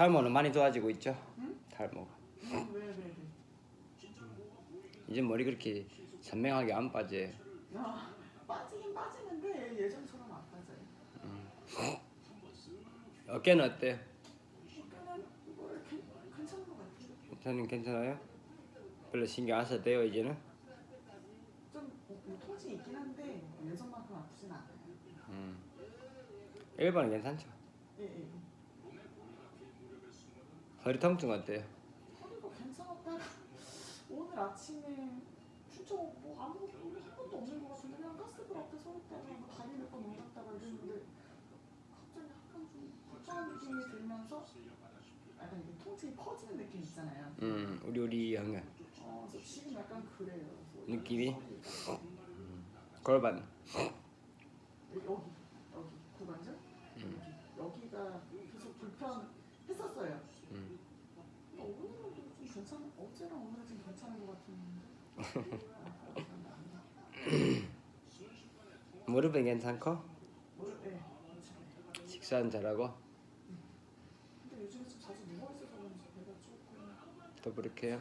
탈모는 많이 좋아지고 있죠. 응? 탈모가. 음, 왜, 왜, 왜? 이제 머리 그렇게 선명하게 안 빠져요. 아, 빠지긴 빠지는데 예전처럼 안 빠져요. 어깨는 어때요? 어깨는 뭐 괜- 괜찮은 것 같아요. 괜찮은 괜찮아요? 별로 신경 안 써도 돼요 이제는. 좀 뭐, 통증이 있긴 한데 예전만큼 아프진 않아요. 음. 일반은 괜찮죠. 예, 예. 허리 통증 어때요? 허리가 괜찮았다가 오늘 아침에 진짜 뭐 아무것도 한 것도 없는 것 같은데 그냥 가스불 앞에 서 있다가 뭐 다리 몇번 올랐다가 이랬는데 갑자기 약간 좀 불편한 느낌이 들면서 약간 이게 통증이 퍼지는 느낌 있잖아요. 음, 우리 우리 한가 어, 그래서 지금 약간 그래요. 그래서 느낌이? 골반. 여기 여기 고관절 여기 여기가 계속 불편했었어요. 음. 어, 오늘은 좀 괜찮 어제랑 오늘은 좀 괜찮은 것 같은데. 무릎은 괜찮고 뭘? 네. 식사는 잘하고 근데 요즘에 좀 자주 누워 있어서 그런지 배가 조금.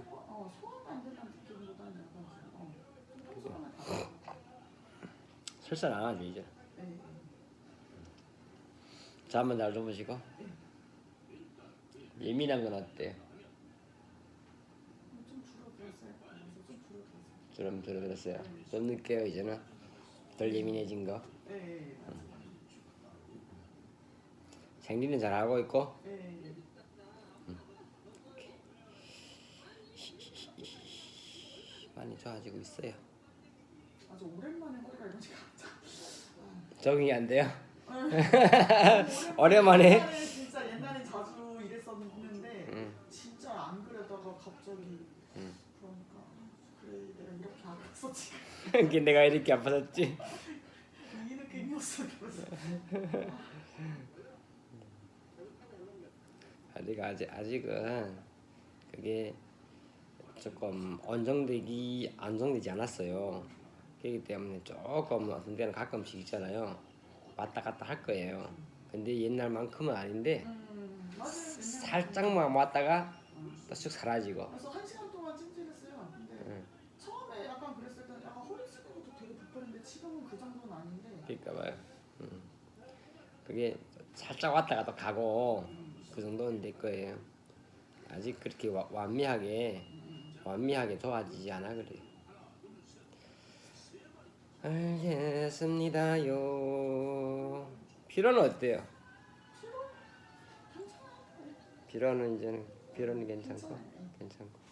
소화, 어 소화가 안 된다는 느낌보다는 약간 좀, 어, 좀 평소랑. 설사 안 하죠 이제. 네, 네. 잠은 잘 주무시고 예민한 건 어때요? 좀 줄어들었어요. 그래서 좀 줄어들었어요. 좀 들어들었어요. 좀 늦게요 이제는 덜 예민해진 거. 네, 맞아요. 생리는 잘 하고 있고 네, 네. 많이 좋아지고 있어요. 아주 오랜만에 허리가 이러니까 적응이 안 돼요. 오랜만에 오랜만에? 진짜 옛날에 자주 이랬었는데 음. 진짜 안 그러다가 갑자기 음. 그러니까 내가 이렇게 아팠었지 이게 내가 이렇게 아팠었지. 이 느낌이었어 그래서 아직 아직 아직은 그게 조금 안정되기 안정되지 않았어요. 그렇기 때문에 조금 어떤 때는 가끔씩 있잖아요. 왔다 갔다 할 거예요. 근데 옛날만큼은 아닌데 음 맞아요 살짝만 왔다가 또쑥 사라지고. 그래서 한 시간 동안 찜질했어요 근데 응. 처음에 약간 그랬을 때는 약간 허리 쓰는 것도 되게 불편했는데 지금은 그 정도는 아닌데 그러니까 봐요. 음. 그게 살짝 왔다가 또 가고 그 정도는 될 거예요. 아직 그렇게 와, 완미하게 완미하게 좋아지지 않아 그래요. 알겠습니다요. 피로는 어때요? 피로는 이제는 피로는 괜찮고. 괜찮고